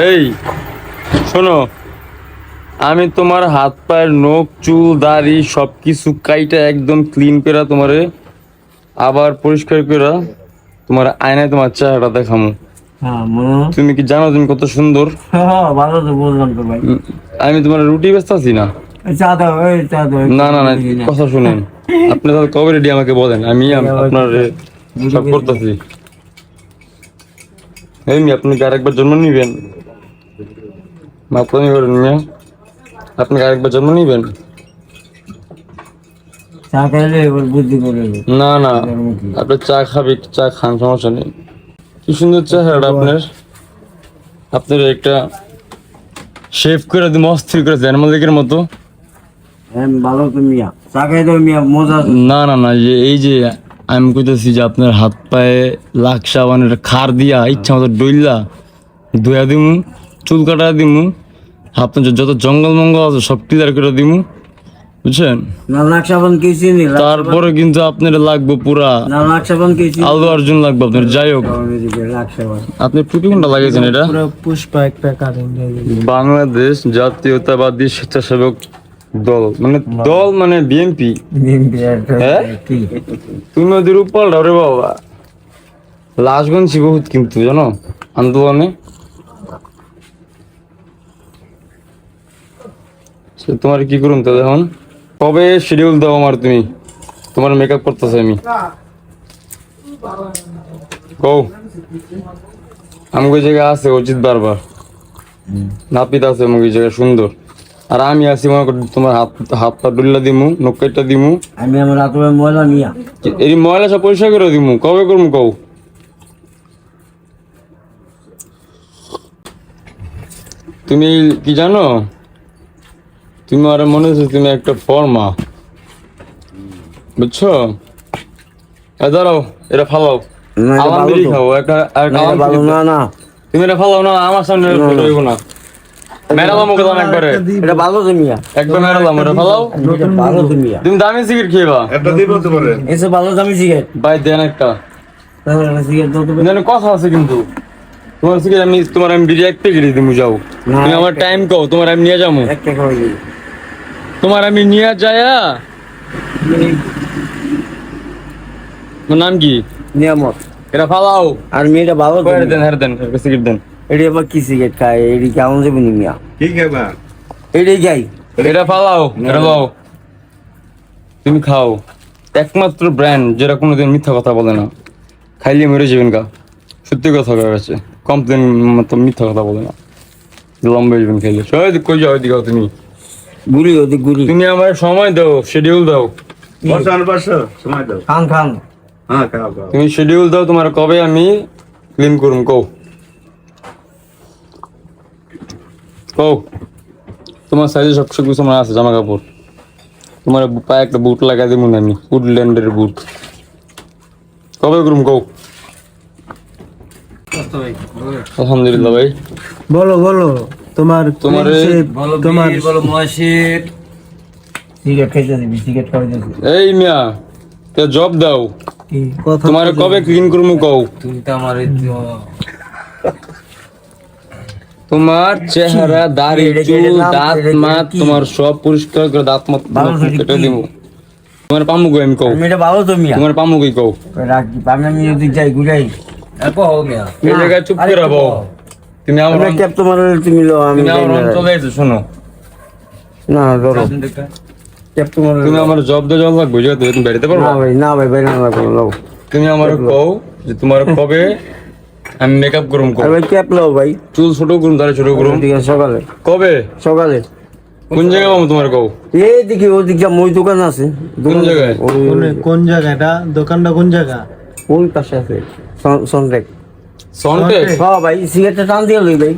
এই শোনো আমি তোমার হাত পায়ের নখ চুল দাড়ি সব কিছু কাইটা একদম ক্লিন করে তোমারে আবার পরিষ্কার করে তোমার আয়নায় তোমার চেহারাটা দেখামু। হ্যাঁ তুমি কি জানো তুমি কত সুন্দর? হ্যাঁ উম, আমি তোমার রুটি ব্যস্ত আছি না? না না না কথা শুনেন। আপনি তাহলে কবে রেডি আমাকে বলেন? আমি আপনার সব করতেছি। এই আপনি কি আরেকবার জন্ম নিবেন? মাপনি করেন মিয়া আপনি কি আরেকবার জন্ম নিবেন? চা খাইলে এবার বুদ্ধি করে না না আপনি চা খাবি চা খান সমস্যা নেই। কি সুন্দর চেহারাটা আপনার। আপনার একটা শেভ করে দিন অস্থির করে দেন মালিকের মতো। হ্যাঁ ভালো তো মিয়া। চা খাই দাও মিয়া মজা না না না যে এই যে আমি কইতেছি যে আপনার হাত পায়ে লাখ সাবানের খার দিয়া ইচ্ছা মতো ডইলা ধুয়া দিমু। চুল কাটা দিমু আপনার যত জঙ্গল মঙ্গল আছে সব ক্লিয়ার করে দিমু বুঝছেন? তারপরে কিন্তু আপনার লাগবে পুরা আলু অর্জুন লাগবে আপনার যাই হোক। আপনি টুপি কোনটা লাগিয়েছেন এটা পুষ্পা একটা বাংলাদেশ জাতীয়তাবাদী স্বেচ্ছাসেবক দল মানে দল মানে বিএনপি হ্যাঁ? তুমি ওদের উপর রে বাবা। লাশ গুনছি বহুত কিন্তু জানো? আন্দোলনে। তোমার কি করুন তো এখন কবে শিডিউল দাও আমার তুমি? তোমার মেকআপ করতেছে আমি। কও। আমাকে ওই জায়গায় আছে অজিত বারবার। নাপিত আছে আমাকে ওই জায়গায় সুন্দর। আর আমি আছি মনে করি তোমার হাত হাত পা ডুল্লা দিমু নক্কাইটা দিমু। আমি আমার আত্মার ময়লা মিয়া এই ময়লা সব পরিষ্কার করে দিমু কবে করমু কও? তুমি কি জানো? তুমি আর মনে হচ্ছে তুমি একটা ফর্মা বুঝছ? দাঁড়াও এটা ফালাও। খাও একটা আর একটা ভালো না না। তুমি এটা ফালাও না আমার সামনে রইব না। মেরালাম ওকে দাম একবারে। এটা ভালো তো একবার মেরালাম ওটা ফালাও ভালো তো তুমি দামি সিগারেট খেয়েবা। একটা দিব তোমারে এসে ভালো দামি সিগারেট। ভাই দেন একটা। সিগারেট দাও তো ভাই। জানো কথা আছে কিন্তু। তোমার সিগারেট আমি তোমার আমি এক দিমু যাও। তুমি আমার টাইম কও তোমার আমি নিয়ে যাব একটা খাওয়াই দিই তোমার আমি নিয়ে যায়া? নাম কি? নিয়ামত। এটা ফালাও। আর মেয়েটা ভালো মিয়া। দেন হারে দেন সিগারেট দেন। এটি আবার কি সিগারেট খায়? এটি কেমন যাবে নি মিয়া? কি খাবা? এটাই খাই এটা ফালাও এটা লাও তুমি খাও। একমাত্র ব্র্যান্ড যেটা কোনোদিন মিথ্যা কথা বলে না। খাইলে মরে যাবেন গা। সত্যি কথা কয়ে গেছে কমপ্লেন মতো মিথ্যা কথা বলে না। লম্বা যাবেন খাইলে। সবাই কই যাও ওইদিকে তুমি। গুলি ওদিক গুলি। তুমি আমার সময় দাও শিডিউল দাও। বসো আর বসো সময় দাও। খান খান। হ্যাঁ খাও খাও। তুমি শিডিউল দাও তোমার কবে আমি ক্লিন করুম কও। কও। তোমার সাইজে সব কিছু আমার আছে জামা কাপড় তোমার পায়ে একটা বুট লাগাই দেবো না আমি উডল্যান্ডের বুট কবে করুম কও? আলহামদুলিল্লাহ ভাই। বলো বলো। তোমার তোমার তোমার বলো মহাশির। সিগারেট খাইতে দিবি সিগারেট খাইতে দিবি এই মিয়া তে জব দাও। তোমার কবে ক্লিন করব কও? তুমি তো আমার তোমার চেহারা দাড়ি এটা চুল দাঁত মাত তোমার সব পরিষ্কার করে দাঁত মাত ভালো কেটে দিব। তোমার পামু গো আমি কও। মেয়েটা ভালো তো মিয়া। তোমার পামু গই কও। রাখি আমি আমি ওদিক যাই ঘুরাই। মিয়া। এই জায়গায় চুপ করে বউ তুমি আমার ক্যাপ তোমার তুমি লো আমি তুমি আমার। অঞ্চলে এসো শোনো। না ধরো। ক্যাপ তোমার তুমি আমার জব দিয়ে জল লাগবে বুঝে তুমি বেরোতে পারব? না ভাই না ভাই ভাই না লাগবে লও। তুমি আমার কও যে তোমার কবে আমি মেকআপ করুম আর ভাই ক্যাপ লও ভাই। চুল ছোট করুম তাহলে ছোট করুম ঠিক আছে সকালে। কবে? সকালে। কোন জায়গায় পাবো তোমার কও? এই দিকে ওদিক যা মই দোকান আছে। কোন জায়গায়? ওই- কোন- কোন জায়গাটা দোকানটা কোন জায়গা? ওই পাশে আছে সন্ট্রেক সন্টে হ্যাঁ ভাই সিগারেটটা টান দিয়ে লই ভাই।